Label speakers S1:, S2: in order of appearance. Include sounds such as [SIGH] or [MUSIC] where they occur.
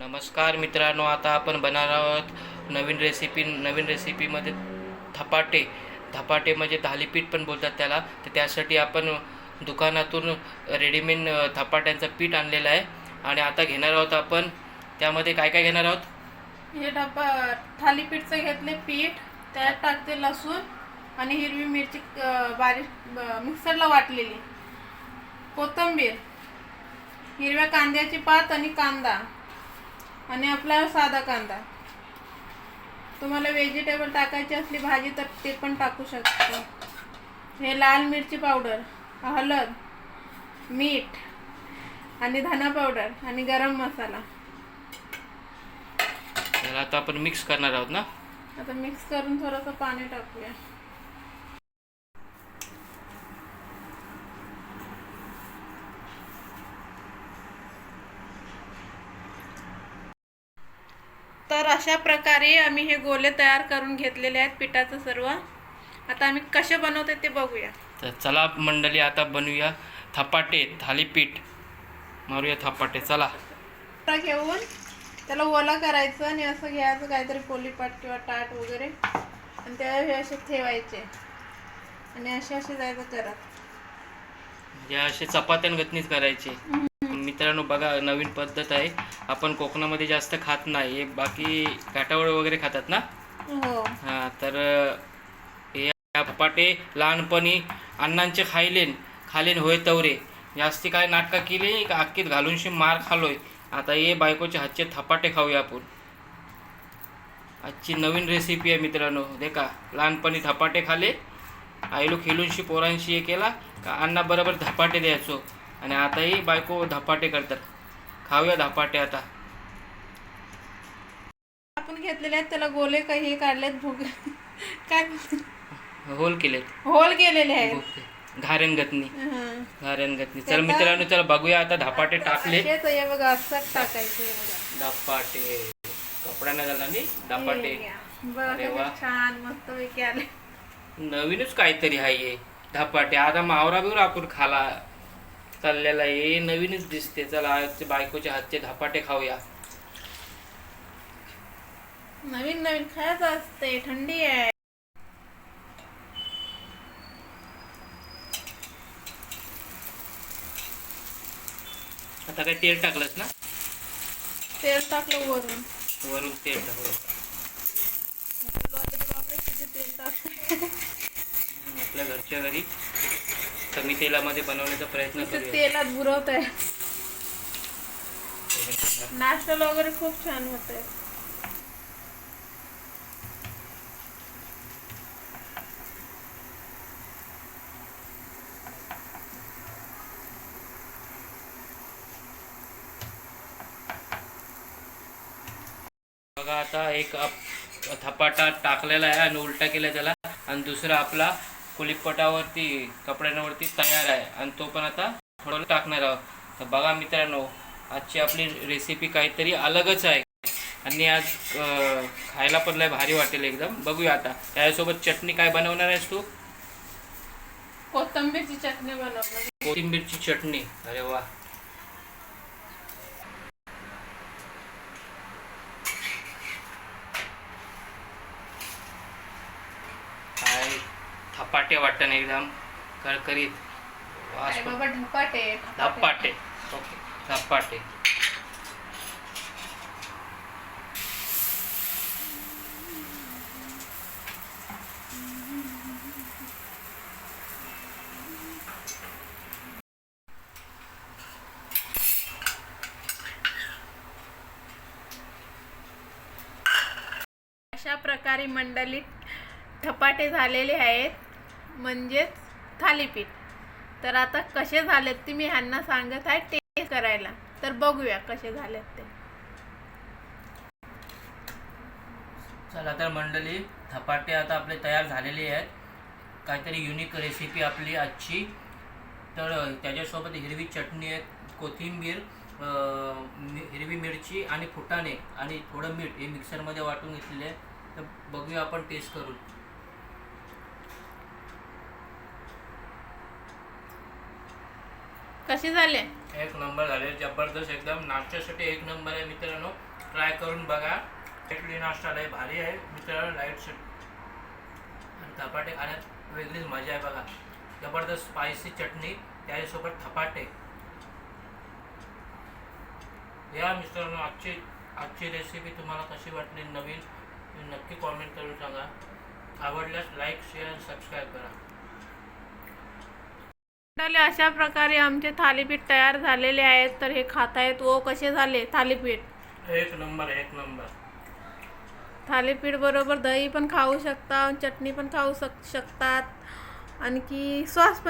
S1: नमस्कार मित्रांनो आता आपण बनणार आहोत नवीन रेसिपी नवीन रेसिपीमध्ये धपाटे. धपाटे म्हणजे थालीपीठ पण बोलतात त्याला. तर त्यासाठी आपण दुकानातून रेडीमेड थपाट्यांचं धपाट्यांचं पीठ आणलेलं आहे. आणि आता घेणार आहोत आपण. त्यामध्ये काय काय घेणार आहोत?
S2: हे डबा थालीपीठचं घेतले पीठ त्यात टाकते लसूण आणि हिरवी मिरची बारीक मिक्सरला वाटलेली. कोथिंबीर हिरव्या कांद्याची पात आणि कांदा. आणि आपला साधा कांदा. तुम्हाला व्हेजिटेबल टाकायची असली भाजी तर ते पण टाकू शकता. हे लाल मिरची पावडर हळद मीठ आणि धना पावडर आणि गरम मसाला.
S1: त्याला आता आपण मिक्स करणार आहोत ना?
S2: आता मिक्स करून थोडंसं पाणी टाकूया. तर अशा प्रकारे आम्ही हे गोले तयार करून घेतलेले आहेत पिठाचं सर्व. आता आम्ही कसे बनवते ते बघूया.
S1: तर चला मंडळी आता बनवूया धपाटे थालीपीठ. मारूया धपाटे चला.
S2: घेऊन त्याला ओला करायचं आणि असं घ्यायचं काहीतरी पोलीपाट किंवा टाट वगैरे. आणि त्याला हे असे ठेवायचे. आणि असे असे जायचं करत.
S1: या असे चपात्यांगतनीच करायचे. मित्रांनो बघा नवीन पद्धत आहे. आपण कोकणामध्ये जास्त खात नाही हे बाकी काटावळ वगैरे खातात ना?
S2: हो.
S1: हां तर हे धपाटे लहानपणी अण्णांचे खायलेन खालेन होय तवरे. जास्ती काय नाटकं केली का? अक्कीत घालूनशी मार खालोय. आता ये बायकोचे हातचे थपाटे खाऊया आपण. आजची नवीन रेसिपी आहे मित्रांनो देखा लहानपणी धपाटे खाले आईलो खेळूनशी पोरांशी हे केला का अण्णा बरोबर धपाटे द्यायचो. आणि आताही बायको धपाटे करतात. खाऊया धपाटे आता.
S2: आपण घेतलेले आहेत त्याला गोले काही काढलेत भुग काय?
S1: होल केलेत.
S2: होल केलेले आहेत.
S1: घारेनगतनी
S2: हं.
S1: घारेनगतनी चल मित्रांनो चला बघूया आता धपाटे टाकले.
S2: हे बघा टाकायचे.
S1: धपाटे. कपडा नाही झाला नी धपाटे. अरे वा.
S2: छान मस्त पैकी आले.
S1: नवीनच काहीतरी आहे धपाटे. आता मावरा बिवरा आपण खाला चाललेला आहे. हे नवीनच दिसते. चला आजचे बायकोच्या हातचे धपाटे खाऊया.
S2: नवीन नवीन खायचं असते थंडी आहे.
S1: आता काय तेल टाकलंस ना?
S2: तेल टाकलं वरून.
S1: वरून तेल
S2: तेल टाकलं.
S1: आपल्या घरच्या घरी. कमी तेलामध्ये बनवण्याचा प्रयत्न करूया.
S2: तेलात बुरवत आहे [LAUGHS] नाश्त्याला वगैरे खूप छान होत आहे
S1: बघा आता एक धपाटा टाकलेला आहे आणि उलटा केला त्याला. आणि दुसरा आपला कुलीपटावरती कपड्यांवरती तयार आहे. आणि तो पण आता थोडं टाकणार आहोत. तर बघा मित्रांनो आजची आपली रेसिपी काहीतरी अलगच आहे. आणि आज खायला पण लय भारी वाटेल एकदम. बघूया आता. त्याच्यासोबत चटणी काय बनवणार आहेस तू?
S2: कोथिंबीरची चटणी बनवणार.
S1: कोथिंबीरची चटणी. अरे वा काय थपाटे वाटण एकदम करकरीत.
S2: बाबा धपाटे
S1: धपाटे. ओके धपाटे.
S2: अशा प्रकारे मंडळीत धपाटे झालेले आहेत. म्हणजेच थालीपीठ. तर आता कसे झालेत ते मी ह्यांना सांगत आहे टेस्ट करायला. तर बघूया कसे झालेत ते.
S1: चला तर मंडळी धपाटे आता आपले तयार झालेले आहेत. काहीतरी युनिक रेसिपी आपली आजची. तर त्याच्यासोबत हिरवी चटणी आहे कोथिंबीर हिरवी मिरची आणि फुटाणे आणि थोडं मीठ हे मिक्सरमध्ये वाटून घेतलेले आहे. तर बघूया आपण टेस्ट करून.
S2: कसे झाले?
S1: एक नंबर झाले. जबरदस्त एकदम. नाश्त्यासाठी एक नंबर आहे मित्रांनो. ट्राय करून बघा. इडली नाश्ता लय भारी आहे. मित्रांनो लाइट शट आणि धपाटे खाण्यात वेगळीच मजा आहे बघा. जबरदस्त स्पायसी चटणी त्याच्यासोबत धपाटे. या मित्रांनो आजची आजची रेसिपी तुम्हाला कशी वाटली नवीन तुम्ही नक्की कॉमेंट करून सांगा. आवडल्यास लाईक शेअर सबस्क्राईब करा.
S2: अशा प्रकारे आमचे थालीपीठ तयार झालेले आहेत. तर हे खातायत. ओ कसे झाले थालीपीठ?
S1: एक नंबर एक नंबर.
S2: थालीपीठ बरोबर दही पण खाऊ शकता चटणी पण खाऊ शक शकतात. आणखी सॉस पण